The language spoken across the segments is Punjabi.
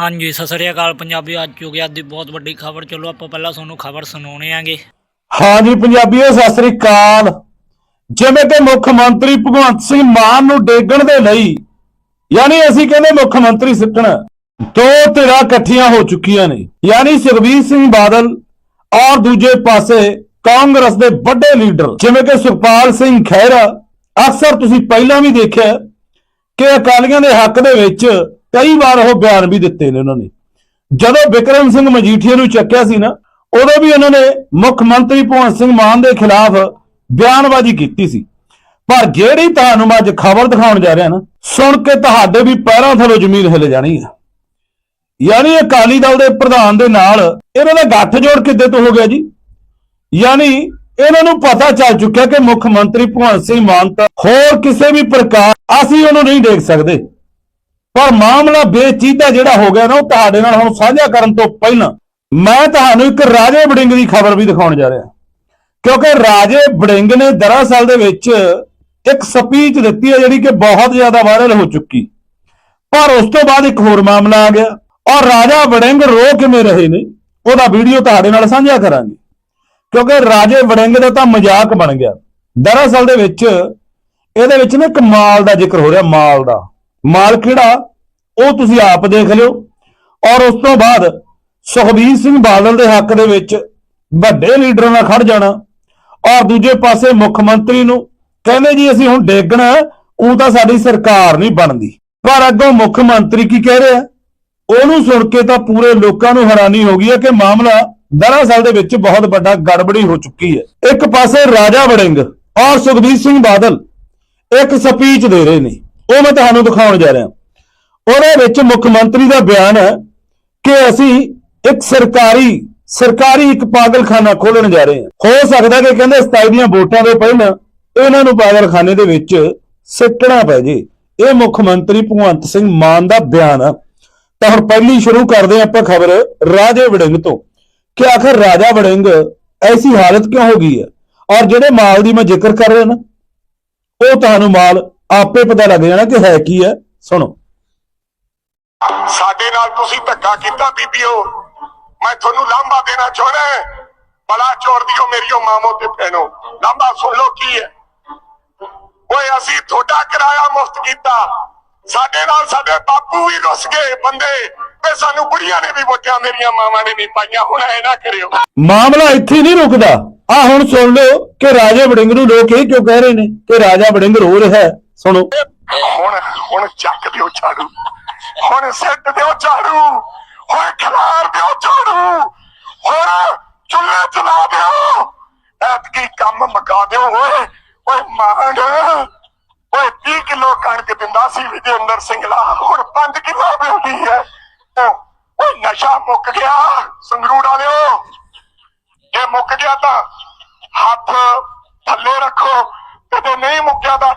ਹਾਂਜੀ, ਸਤਿ ਸ੍ਰੀ ਅਕਾਲ ਪੰਜਾਬੀ, ਅੱਜ ਚੁੱਕਿਆ ਦੀ ਬਹੁਤ ਵੱਡੀ ਖਬਰ। ਚਲੋ ਆਪਾਂ ਪਹਿਲਾਂ ਤੁਹਾਨੂੰ ਖਬਰ ਸੁਣਾਉਣੇ ਆਂਗੇ। ਹਾਂਜੀ ਪੰਜਾਬੀਓ, ਸਤਿ ਸ੍ਰੀ ਅਕਾਲ। ਜਿਵੇਂ ਕਿ ਮੁੱਖ ਮੰਤਰੀ ਭਗਵੰਤ ਸਿੰਘ ਮਾਨ ਨੂੰ ਡੇਗਣ ਦੇ ਲਈ, ਯਾਨੀ ਅਸੀਂ ਕਹਿੰਦੇ ਮੁੱਖ ਮੰਤਰੀ ਸਿੱਟਣਾ, ਦੋ ਧਿਰਾਂ ਇਕੱਠੀਆਂ ਹੋ ਚੁੱਕੀਆਂ ਨੇ। ਯਾਨੀ ਸੁਖਬੀਰ ਸਿੰਘ ਬਾਦਲ ਔਰ ਦੂਜੇ ਪਾਸੇ ਕਾਂਗਰਸ ਦੇ ਵੱਡੇ ਲੀਡਰ, ਜਿਵੇਂ ਕਿ ਸੁਖਪਾਲ ਸਿੰਘ ਖਹਿਰਾ। ਅਕਸਰ ਤੁਸੀਂ ਪਹਿਲਾਂ ਵੀ ਦੇਖਿਆ ਕਿ ਅਕਾਲੀਆਂ ਦੇ ਹੱਕ ਦੇ ਵਿੱਚ ਕਈ ਵਾਰ ਉਹ ਬਿਆਨ ਵੀ ਦਿੱਤੇ ਨੇ ਉਹਨਾਂ ਨੇ। ਜਦੋਂ ਵਿਕਰਮ ਸਿੰਘ ਮਜੀਠੀਆ ਨੂੰ ਚੱਕਿਆ ਸੀ ਨਾ, ਉਦੋਂ ਵੀ ਉਹਨਾਂ ਨੇ ਮੁੱਖ ਮੰਤਰੀ ਭਗਵੰਤ ਸਿੰਘ ਮਾਨ ਦੇ ਖਿਲਾਫ ਬਿਆਨਬਾਜ਼ੀ ਕੀਤੀ ਸੀ। ਪਰ ਜਿਹੜੀ ਤੁਹਾਨੂੰ ਮੈਂ ਅੱਜ ਖਬਰ ਦਿਖਾਉਣ ਜਾ ਰਿਹਾ ਨਾ, ਸੁਣ ਕੇ ਤੁਹਾਡੇ ਵੀ ਪੈਰਾਂ ਥੱਲੋਂ ਜ਼ਮੀਨ ਹਿੱਲ ਜਾਣੀ ਹੈ ਯਾਨੀ ਅਕਾਲੀ ਦਲ ਦੇ ਪ੍ਰਧਾਨ ਦੇ ਨਾਲ ਇਹਨਾਂ ਦਾ ਗੱਠ ਜੋੜ ਕਿੱਦੇ ਤੋਂ ਹੋ ਗਿਆ ਜੀ? ਯਾਨੀ ਇਹਨਾਂ ਨੂੰ ਪਤਾ ਚੱਲ ਚੁੱਕਿਆ ਕਿ ਮੁੱਖ ਮੰਤਰੀ ਭਗਵੰਤ ਸਿੰਘ ਮਾਨ ਤਾਂ ਹੋਰ ਕਿਸੇ ਵੀ ਪ੍ਰਕਾਰ ਅਸੀਂ ਉਹਨੂੰ ਨਹੀਂ ਦੇਖ ਸਕਦੇ। ਪਰ ਮਾਮਲਾ ਬੇਚੀਦਾ ਜਿਹੜਾ ਹੋ ਗਿਆ ਨਾ, ਉਹ ਤੁਹਾਡੇ ਨਾਲ ਹੁਣ ਸਾਂਝਾ ਕਰਨ ਤੋਂ ਪਹਿਲਾਂ ਮੈਂ ਤੁਹਾਨੂੰ ਇੱਕ ਰਾਜੇ ਵੜਿੰਗ ਦੀ ਖਬਰ ਵੀ ਦਿਖਾਉਣ ਜਾ ਰਿਹਾ। ਕਿਉਂਕਿ ਰਾਜੇ ਵੜਿੰਗ ਨੇ ਦਰਅਸਲ ਦੇ ਵਿੱਚ ਇੱਕ ਸਪੀਚ ਦਿੱਤੀ ਹੈ ਜਿਹੜੀ ਕਿ ਬਹੁਤ ਜ਼ਿਆਦਾ ਵਾਇਰਲ ਹੋ ਚੁੱਕੀ। ਪਰ ਉਸ ਤੋਂ ਬਾਅਦ ਇੱਕ ਹੋਰ ਮਾਮਲਾ ਆ ਗਿਆ ਔਰ ਰਾਜਾ ਵੜਿੰਗ ਰੋ ਕਿਵੇਂ ਰਹੇ ਨੇ, ਉਹਦਾ ਵੀਡੀਓ ਤੁਹਾਡੇ ਨਾਲ ਸਾਂਝਾ ਕਰਾਂਗੇ। ਕਿਉਂਕਿ ਰਾਜੇ ਵੜਿੰਗ ਦਾ ਤਾਂ ਮਜ਼ਾਕ ਬਣ ਗਿਆ। ਦਰਅਸਲ ਦੇ ਵਿੱਚ ਇਹਦੇ ਵਿੱਚ ਨਾ ਇੱਕ ਮਾਲ ਦਾ ਜ਼ਿਕਰ ਹੋ ਰਿਹਾ, ਮਾਲ ਦਾ। ਮਾਲ ਕਿਹੜਾ? ਉਹ ਤੁਸੀਂ ਆਪ ਦੇਖ ਲਿਓ। ਔਰ ਉਸ ਤੋਂ ਬਾਅਦ ਸੁਖਬੀਰ ਸਿੰਘ ਬਾਦਲ ਦੇ ਹੱਕ ਦੇ ਵਿੱਚ ਵੱਡੇ ਲੀਡਰਾਂ ਨਾਲ ਖੜ ਜਾਣਾ। ਔਰ ਦੂਜੇ ਪਾਸੇ ਮੁੱਖ ਮੰਤਰੀ ਨੂੰ ਕਹਿੰਦੇ ਜੀ, ਅਸੀਂ ਹੁਣ ਡੇਗਣਾ, ਉਹ ਤਾਂ ਸਾਡੀ ਸਰਕਾਰ ਨਹੀਂ ਬਣਦੀ। ਪਰ ਅੱਗੋਂ ਮੁੱਖ ਮੰਤਰੀ ਕੀ ਕਹਿ ਰਿਹਾ? ਉਹਨੂੰ ਸੁਣ ਕੇ ਤਾਂ ਪੂਰੇ ਲੋਕਾਂ ਨੂੰ ਹੈਰਾਨੀ ਹੋ ਗਈ ਹੈ ਕਿ ਮਾਮਲਾ ਦਰਅਸਲ ਦੇ ਵਿੱਚ ਬਹੁਤ ਵੱਡਾ ਗੜਬੜੀ ਹੋ ਚੁੱਕੀ ਹੈ। ਇੱਕ ਪਾਸੇ ਰਾਜਾ ਵੜਿੰਗ ਔਰ ਸੁਖਬੀਰ ਸਿੰਘ ਬਾਦਲ ਇੱਕ ਸਪੀਚ ਦੇ ਰਹੇ ਨੇ। ਉਹ ਮੈਂ ਤੁਹਾਨੂੰ ਦਿਖਾਉਣ ਜਾ ਰਿਹਾ। ਉਹਦੇ ਵਿੱਚ ਮੁੱਖ ਮੰਤਰੀ ਦਾ ਬਿਆਨ ਹੈ ਕਿ ਅਸੀਂ ਇੱਕ ਸਰਕਾਰੀ ਸਰਕਾਰੀ ਇੱਕ ਪਾਗਲਖਾਨਾ ਖੋਲਣ ਜਾ ਰਹੇ ਹਾਂ। ਹੋ ਸਕਦਾ ਕਿ ਕਹਿੰਦੇ 27 ਦੀਆਂ ਵੋਟਾਂ ਦੇ ਪਹਿਲਾਂ ਇਹਨਾਂ ਨੂੰ ਪਾਗਲਖਾਨੇ ਦੇ ਵਿੱਚ ਸਿੱਟਣਾ ਪੈ ਜੇ। ਇਹ ਮੁੱਖ ਮੰਤਰੀ ਭਗਵੰਤ ਸਿੰਘ ਮਾਨ ਦਾ ਬਿਆਨ ਆ। ਤਾਂ ਹੁਣ ਪਹਿਲੀ ਸ਼ੁਰੂ ਕਰਦੇ ਹਾਂ ਆਪਾਂ ਖਬਰ ਰਾਜੇ ਵੜਿੰਗ ਤੋਂ ਕਿ ਆਖਰ ਰਾਜਾ ਵੜਿੰਗ ਐਸੀ ਹਾਲਤ ਕਿਉਂ ਹੋ ਗਈ ਹੈ? ਔਰ ਜਿਹੜੇ ਮਾਲ ਦੀ ਮੈਂ ਜ਼ਿਕਰ ਕਰ ਰਿਹਾ ਨਾ, ਉਹ ਤੁਹਾਨੂੰ ਮਾਲ ਆਪੇ ਪਤਾ ਲੱਗ ਜਾਣਾ ਕਿ ਹੈ ਕੀ ਹੈ। ਸੁਣੋ। ਸਾਡੇ ਨਾਲ ਤੁਸੀਂ ਧੱਕਾ ਕੀਤਾ ਬੀਬੀਓ। ਮੈਂ ਤੁਹਾਨੂੰ ਲਾਂਭਾ ਦੇਣਾ ਚਾਹੁੰਦਾ ਹਾਂ। ਬੜਾ ਚੋਰ ਦਿਓ ਮੇਰੀਓ ਮਾਮੋ ਤੇ ਭੈਣੋ। ਲਾਂਭਾ ਸੁਣ ਲਓ ਕੀ ਹੈ। ਓਏ ਅਸੀਂ ਤੁਹਾਡਾ ਕਿਰਾਇਆ ਮੁਫਤ ਕੀਤਾ। ਸਾਡੇ ਨਾਲ ਸਾਡੇ ਬਾਪੂ ਵੀ ਰੁੱਸ ਗਏ ਬੰਦੇ ਤੇ ਸਾਨੂੰ ਬੁੜੀਆਂ ਨੇ ਵੀ ਵੋਟਾਂ ਮੇਰੀਆਂ ਮਾਵਾਂ ਨੇ ਨਹੀਂ ਪਾਈਆਂ। ਹੁਣ ਐ ਨਾ ਕਰਿਓ। ਮਾਮਲਾ ਇੱਥੇ ਨਹੀਂ ਰੁਕਦਾ। ਆ ਹੁਣ ਸੁਣ ਲਓ ਕਿ ਰਾਜਾ ਵੜਿੰਗ ਨੂੰ ਲੋਕ ਇਹ ਕਿਉਂ ਕਹਿ ਰਹੇ ਨੇ ਕਿ ਰਾਜਾ ਵੜਿੰਗ ਰੋ ਰਿਹਾ ਹੈ। ਸੁਣੋ। ਹੁਣ ਹੁਣ ਚੱਕ ਦਿਓ ਝਾੜੂ। ਹੁਣ ਸਿੱਟ ਦਿਓ ਝਾੜੂ। ਹੁਣ ਖਲਾਰ ਦਿਓ ਝਾੜੂ। ਹੁਣ ਚੁੱਲ੍ਹੇ ਚਲਾ ਦਿਓ। ਐਤਕੀ ਕੰਮ ਮਕਾ ਦਿਓ। ਓਏ ਓਏ ਮਾਂਡ। ਓਏ 30 ਕਿਲੋ ਕਣਕ ਦਿੰਦਾ ਸੀ ਵਿਜੇਂਦਰ ਸਿੰਘਲਾ ਹੁਣ 5 ਕਿਲੋ ਮਿਲਦੀ ਹੈ। ਓ- ਓਏ ਨਸ਼ਾ ਮੁੱਕ ਗਿਆ। ਸੰਗਰੂੜ ਵਾਲਿਓ, ਜੇ ਮੁੱਕ ਗਿਆ ਤਾਂ ਹੱਥ ਥੱਲੇ ਰੱਖੋ। ਤੇ ਨਹੀਂ ਮੁੱਕਿਆ ਤਾਂ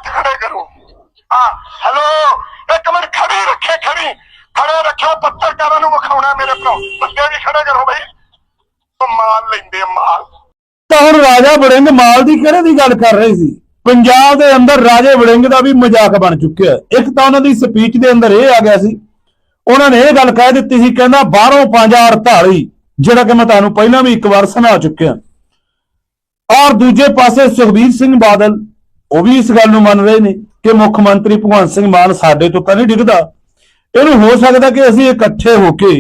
ਹੱਥ ਖੜੇ ਹੈਲੋ ਇੱਕ ਮਿੰਟ ਖੜੀ ਰੱਖੇ, ਖੜੀ। ਖੜੇ ਰੱਖਿਓ ਪੱਤਰਕਾਰਾਂ ਨੂੰ ਵਿਖਾਉਣਾ ਮੇਰੇ ਭਰਾ? ਬੰਦੇ ਵੀ ਖੜੇ ਕਰੋ ਬਈ। ਮਾਲ ਲੈਂਦੇ ਮਾਲ। ਤਾਂ ਹੁਣ ਰਾਜਾ ਵੜਿੰਗ ਮਾਲ ਦੀ ਕਿਹੜੇ ਦੀ ਗੱਲ ਕਰ ਰਹੇ ਸੀ? ਪੰਜਾਬ ਦੇ ਅੰਦਰ ਰਾਜੇ ਵੜਿੰਗ ਦਾ ਵੀ ਮਜ਼ਾਕ ਬਣ ਚੁੱਕਿਆ ਇੱਕ ਤਾਂ ਉਹਨਾਂ ਦੀ ਸਪੀਚ ਦੇ ਅੰਦਰ ਇਹ ਆ ਗਿਆ ਸੀ। ਉਹਨਾਂ ਨੇ ਇਹ ਗੱਲ ਕਹਿ ਦਿੱਤੀ ਸੀ, ਕਹਿੰਦਾ ਬਾਹਰੋਂ 5048 ਜਿਹੜਾ ਕਿ ਮੈਂ ਤੁਹਾਨੂੰ ਪਹਿਲਾਂ ਵੀ ਇੱਕ ਵਾਰ ਸੁਣਾ ਚੁੱਕਿਆ। ਔਰ ਦੂਜੇ ਪਾਸੇ ਸੁਖਬੀਰ ਸਿੰਘ ਬਾਦਲ ਉਹ ਵੀ ਇਸ ਗੱਲ ਨੂੰ ਮੰਨ ਰਹੇ ਨੇ ਕਿ ਮੁੱਖ ਮੰਤਰੀ ਭਗਵੰਤ ਸਿੰਘ ਮਾਨ ਸਾਡੇ ਤੋਂ ਤਾਂ ਨਹੀਂ ਡਿੱਗਦਾ। ਇਹਨੂੰ ਹੋ ਸਕਦਾ ਕਿ ਅਸੀਂ ਇਕੱਠੇ ਹੋ ਕੇ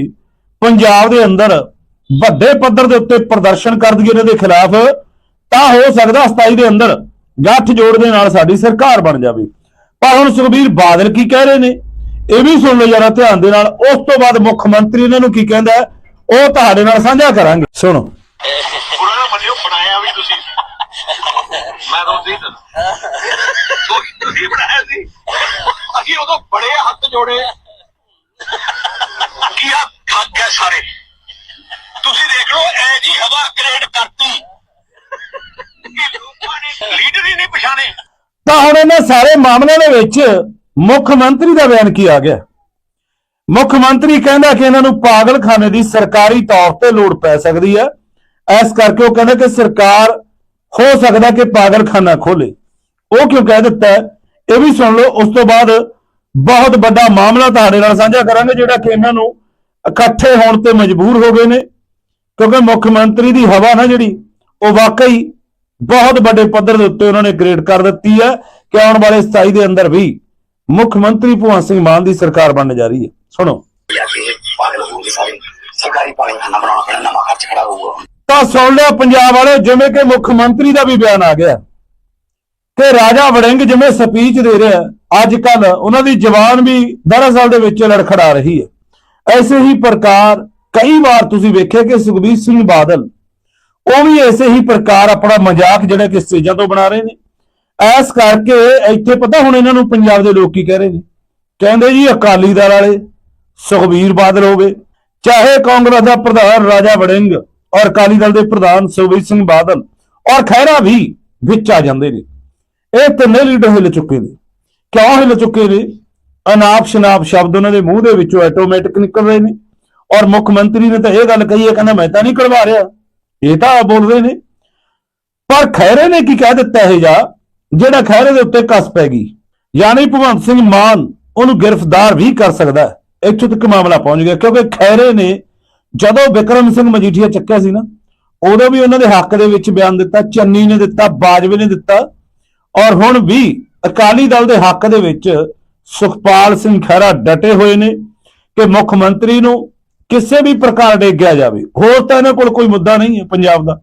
ਪੰਜਾਬ ਦੇ ਅੰਦਰ ਵੱਡੇ ਪੱਧਰ ਦੇ ਉੱਤੇ ਪ੍ਰਦਰਸ਼ਨ ਕਰ ਦਈਏ ਇਹਨਾਂ ਦੇ ਖਿਲਾਫ, ਤਾਂ ਹੋ ਸਕਦਾ 27 ਦੇ ਅੰਦਰ ਗੱਠ ਜੋੜ ਦੇ ਨਾਲ ਸਾਡੀ ਸਰਕਾਰ ਬਣ ਜਾਵੇ। ਪਰ ਹੁਣ ਸੁਖਬੀਰ ਬਾਦਲ ਕੀ ਕਹਿ ਰਹੇ ਨੇ? ਇਹ ਵੀ ਸੁਣ ਲਓ ਜਰਾ ਧਿਆਨ ਦੇ ਨਾਲ। ਉਸ ਤੋਂ ਬਾਅਦ ਮੁੱਖ ਮੰਤਰੀ ਇਹਨਾਂ ਨੂੰ ਕੀ ਕਹਿੰਦਾ ਉਹ ਤੁਹਾਡੇ ਨਾਲ ਸਾਂਝਾ ਕਰਾਂਗੇ। ਸੁਣੋ ਪੁਰਾਣਾ ਮੰਨਿਓ ਬਣਾਇਆ ਵੀ ਤੁਸੀਂ ਮੈਂ ਤਾਂ ਉਸੇ ਤੁਸੀਂ ਤੁਸੀਂ ਬਣਾਇਆ ਸੀ, ਅਸੀਂ ਉਦੋਂ ਬੜੇ ਹੱਥ ਜੋੜੇ ਕੀ ਆ, ਖੱਗ ਹੈ ਸਾਰੇ। ਤੁਸੀਂ ਦੇਖ ਲਓ ਐ ਜੀ ਹਵਾ ਕ੍ਰੀਏਟ ਕਰਤੀ। ਲੀਡਰ ਹੀ ਨਹੀਂ ਪਛਾਣੇ। ਤਾਂ ਹੁਣ ਇਹਨਾਂ ਸਾਰੇ ਮਾਮਲਿਆਂ ਦੇ ਵਿੱਚ ਮੁੱਖ ਮੰਤਰੀ ਦਾ ਬਿਆਨ ਕੀ ਆ ਗਿਆ? ਮੁੱਖ ਮੰਤਰੀ ਕਹਿੰਦਾ ਕਿ ਇਹਨਾਂ ਨੂੰ ਪਾਗਲਖਾਨੇ ਦੀ ਸਰਕਾਰੀ ਤੌਰ ਤੇ ਲੋੜ ਪੈ ਸਕਦੀ ਹੈ। ਇਸ ਕਰਕੇ ਉਹ ਕਹਿੰਦਾ ਕਿ ਸਰਕਾਰ ਹੋ ਸਕਦਾ ਕਿ ਪਾਗਲਖਾਨਾ ਖੋਲੇ। ਉਹ ਕਿਉਂ ਕਹਿ ਦਿੱਤਾ ਇਹ ਵੀ ਸੁਣ ਲਓ, ਉਸ ਤੋਂ ਬਾਅਦ ਬਹੁਤ ਵੱਡਾ ਮਾਮਲਾ ਤੁਹਾਡੇ ਨਾਲ ਸਾਂਝਾ ਕਰਾਂਗੇ, ਜਿਹੜਾ ਕਿ ਇਹਨਾਂ ਨੂੰ ਇਕੱਠੇ ਹੋਣ ਤੇ ਮਜਬੂਰ ਹੋ ਗਏ ਨੇ। ਕਿਉਂਕਿ ਮੁੱਖ ਮੰਤਰੀ ਦੀ ਹਵਾ ਨਾ ਜਿਹੜੀ, ਉਹ ਵਾਕਈ ਬਹੁਤ ਵੱਡੇ ਪੱਧਰ ਦੇ ਉੱਤੇ ਉਹਨਾਂ ਨੇ ਗ੍ਰੇਡ ਕਰ ਦਿੱਤੀ ਹੈ ਕਿ ਆਉਣ ਵਾਲੇ 27 ਦੇ ਅੰਦਰ ਵੀ ਮੁੱਖ ਮੰਤਰੀ ਭਗਵੰਤ ਸਿੰਘ ਮਾਨ ਦੀ ਸਰਕਾਰ ਬਣਨ ਜਾ ਰਹੀ ਹੈ। ਸੁਣੋ। ਸਰਕਾਰੀ ਪਾਣੀ ਖਾਨਾ ਬਣਾਉਣਾ ਪੈਣਾ ਨਵਾਂ ਖਰਚ ਖੜਾ ਹੋਊਗਾ। ਤਾਂ ਸੁਣ ਲਿਆ ਪੰਜਾਬ ਵਾਲੇ ਜਿਵੇਂ ਕਿ ਮੁੱਖ ਮੰਤਰੀ ਦਾ ਵੀ ਬਿਆਨ ਆ ਗਿਆ ਤੇ ਰਾਜਾ ਵੜਿੰਗ ਜਿਵੇਂ ਸਪੀਚ ਦੇ ਰਿਹਾ ਅੱਜ ਕੱਲ ਉਹਨਾਂ ਦੀ ਜਵਾਨ ਵੀ ਦਰਅਸਲ ਦੇ ਵਿੱਚ ਲੜਖੜਾ ਰਹੀ ਹੈ। ਐਸੇ ਹੀ ਪ੍ਰਕਾਰ ਕਈ ਵਾਰ ਤੁਸੀਂ ਵੇਖਿਆ ਕਿ ਸੁਖਬੀਰ ਸਿੰਘ ਬਾਦਲ, ਉਹ ਵੀ ਐਸੇ ਹੀ ਪ੍ਰਕਾਰ ਆਪਣਾ ਮਜ਼ਾਕ ਜਿਹੜਾ ਕਿ ਸਟੇਜਾਂ ਤੋਂ ਬਣਾ ਰਹੇ ਨੇ। ਐਸ ਕਰਕੇ ਇੱਥੇ ਪਤਾ ਹੁਣ ਇਹਨਾਂ ਨੂੰ ਪੰਜਾਬ ਦੇ ਲੋਕ ਕੀ ਕਹਿ ਰਹੇ ਨੇ। ਕਹਿੰਦੇ ਜੀ ਅਕਾਲੀ ਦਲ ਵਾਲੇ, ਸੁਖਬੀਰ ਬਾਦਲ ਹੋਵੇ ਚਾਹੇ ਕਾਂਗਰਸ ਦਾ ਪ੍ਰਧਾਨ ਰਾਜਾ ਵੜਿੰਗ ਔਰ ਅਕਾਲੀ ਦਲ ਦੇ ਪ੍ਰਧਾਨ ਸੁਖਬੀਰ ਸਿੰਘ ਬਾਦਲ ਔਰ ਖਹਿਰਾ ਵੀ ਵਿੱਚ ਆ ਜਾਂਦੇ ਨੇ। ਇਹ ਤਿੰਨੇ ਲੀਡਰ ਹਿੱਲ ਚੁੱਕੇ ਨੇ। ਕਿਉਂ ਹਿੱਲ ਚੁੱਕੇ ਨੇ? ਅਨਾਪ ਸ਼ਨਾਪ ਸ਼ਬਦ ਉਹਨਾਂ ਦੇ ਮੂੰਹ ਦੇ ਵਿੱਚੋਂ ਆਟੋਮੈਟਿਕ ਨਿਕਲ ਰਹੇ ਨੇ। ਔਰ ਮੁੱਖ ਮੰਤਰੀ ਨੇ ਤਾਂ ਇਹ ਗੱਲ ਕਹੀ ਹੈ, ਕਹਿੰਦਾ ਮੈਂ ਤਾਂ ਨਹੀਂ ਕਢਵਾ ਰਿਹਾ। ਇਹ ਤਾਂ ਬੋਲ ਰਹੇ ਨੇ। ਪਰ ਖੈਰੇ ਨੇ ਕੀ ਕਹਿ ਦਿੱਤਾ ਇਹ ਜਾ? ਜਿਹੜਾ ਖੈਰੇ ਦੇ ਉੱਤੇ ਕਸ ਪੈ ਗਈ। ਯਾਨੀ ਭਗਵੰਤ ਸਿੰਘ ਮਾਨ ਉਹਨੂੰ ਗ੍ਰਿਫਤਾਰ ਵੀ ਕਰ ਸਕਦਾ ਇੱਥੋਂ ਤੱਕ ਮਾਮਲਾ ਪਹੁੰਚ ਗਿਆ, ਕਿਉਂਕਿ ਖੈਰੇ ਨੇ ਜਦੋਂ ਵਿਕਰਮ ਸਿੰਘ ਮਜੀਠੀਆ ਚੱਕਿਆ ਸੀ ਨਾ, ਉਦੋਂ ਵੀ ਉਹਨਾਂ ਦੇ ਹੱਕ ਦੇ ਵਿੱਚ ਬਿਆਨ ਦਿੱਤਾ, ਚੰਨੀ ਨੇ ਦਿੱਤਾ, ਬਾਜਵੇ ਨੇ ਦਿੱਤਾ, ਔਰ ਹੁਣ ਵੀ ਅਕਾਲੀ ਦਲ ਦੇ ਹੱਕ ਦੇ ਵਿੱਚ ਸੁਖਪਾਲ ਸਿੰਘ ਖਹਿਰਾ ਡਟੇ ਹੋਏ ਨੇ ਕਿ ਮੁੱਖ ਮੰਤਰੀ ਨੂੰ ਕਿਸੇ ਵੀ ਪ੍ਰਕਾਰ ਡੇਗਿਆ ਜਾਵੇ। ਹੋਰ ਤਾਂ ਇਹਨਾਂ ਕੋਲ ਕੋਈ ਮੁੱਦਾ ਨਹੀਂ ਹੈ ਪੰਜਾਬ ਦਾ।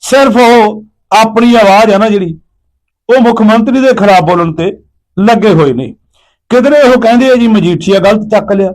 ਸਿਰਫ ਉਹ ਆਪਣੀ ਆਵਾਜ਼ ਹੈ ਨਾ ਜਿਹੜੀ, ਉਹ ਮੁੱਖ ਮੰਤਰੀ ਦੇ ਖਿਲਾਫ ਬੋਲਣ ਤੇ ਲੱਗੇ ਹੋਏ ਨੇ। ਕਿਧਰੇ ਉਹ ਕਹਿੰਦੇ ਆ ਜੀ ਮਜੀਠੀਆ ਗਲਤ ਚੱਕ ਲਿਆ।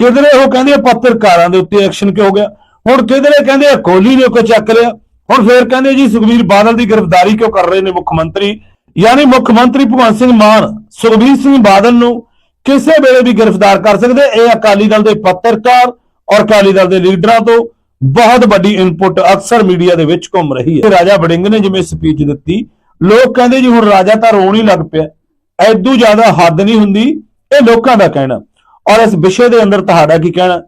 ਕਿਧਰੇ ਉਹ ਕਹਿੰਦੇ ਆ ਪੱਤਰਕਾਰਾਂ ਦੇ ਉੱਤੇ ਐਕਸ਼ਨ ਕਿਉਂ ਹੋ ਗਿਆ? ਹੁਣ ਕਿਧਰੇ ਕਹਿੰਦੇ ਆ ਕੋਹਲੀ ਨੇ ਕੋ ਚੱਕ ਲਿਆ? ਹੁਣ ਫੇਰ ਕਹਿੰਦੇ ਜੀ ਸੁਖਬੀਰ ਬਾਦਲ ਦੀ ਗ੍ਰਿਫਤਾਰੀ ਕਿਉਂ ਕਰ ਰਹੇ ਨੇ ਮੁੱਖ ਮੰਤਰੀ? ਯਾਨੀ ਮੁੱਖ ਮੰਤਰੀ ਭਗਵੰਤ ਸਿੰਘ ਮਾਨ, ਸੁਖਬੀਰ ਸਿੰਘ ਬਾਦਲ ਨੂੰ ਕਿਸੇ ਵੇਲੇ ਵੀ ਗ੍ਰਿਫਤਾਰ ਕਰ ਸਕਦੇ? ਇਹ ਅਕਾਲੀ ਦਲ ਦੇ ਪੱਤਰਕਾਰ ਔਰ ਅਕਾਲੀ ਦਲ ਦੇ ਲੀਡਰਾਂ ਤੋਂ ਬਹੁਤ ਵੱਡੀ ਇਨਪੁਟ ਅਕਸਰ ਮੀਡੀਆ ਦੇ ਵਿੱਚ ਘੁੰਮ ਰਹੀ ਹੈ। ਰਾਜਾ ਵੜਿੰਗ ਨੇ ਜਿਵੇਂ ਸਪੀਚ ਦਿੱਤੀ, ਲੋਕ ਕਹਿੰਦੇ ਜੀ ਹੁਣ ਰਾਜਾ ਤਾਂ ਰੋਣ ਹੀ ਲੱਗ ਪਿਆ। ਐਦੂ ਜ਼ਿਆਦਾ ਹੱਦ ਨਹੀਂ ਹੁੰਦੀ, ਇਹ ਲੋਕਾਂ ਦਾ ਕਹਿਣਾ। ਔਰ ਇਸ ਵਿਸ਼ੇ ਦੇ ਅੰਦਰ ਤੁਹਾਡਾ ਕੀ ਕਹਿਣਾ?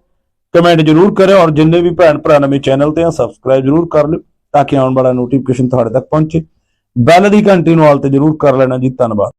ਕਮੈਂਟ ਜਰੂਰ ਕਰਿਓ ਔਰ ਜਿੰਨੇ ਵੀ ਭੈਣ ਭਰਾ ਨਵੇਂ ਚੈਨਲ ਤੇ ਆ ਸਬਸਕ੍ਰਾਈਬ ਜਰੂਰ ਕਰ ਲਿਓ ਤਾਂ ਕਿ ਆਉਣ ਵਾਲਾ ਨੋਟੀਫਿਕੇਸ਼ਨ ਤੁਹਾਡੇ ਤੱਕ ਪਹੁੰਚੇ। ਬੈਲ ਦੀ ਘੰਟੀ ਨੂੰ ਆਲ ਤੇ ਜਰੂਰ ਕਰ ਲੈਣਾ ਜੀ, ਧੰਨਵਾਦ।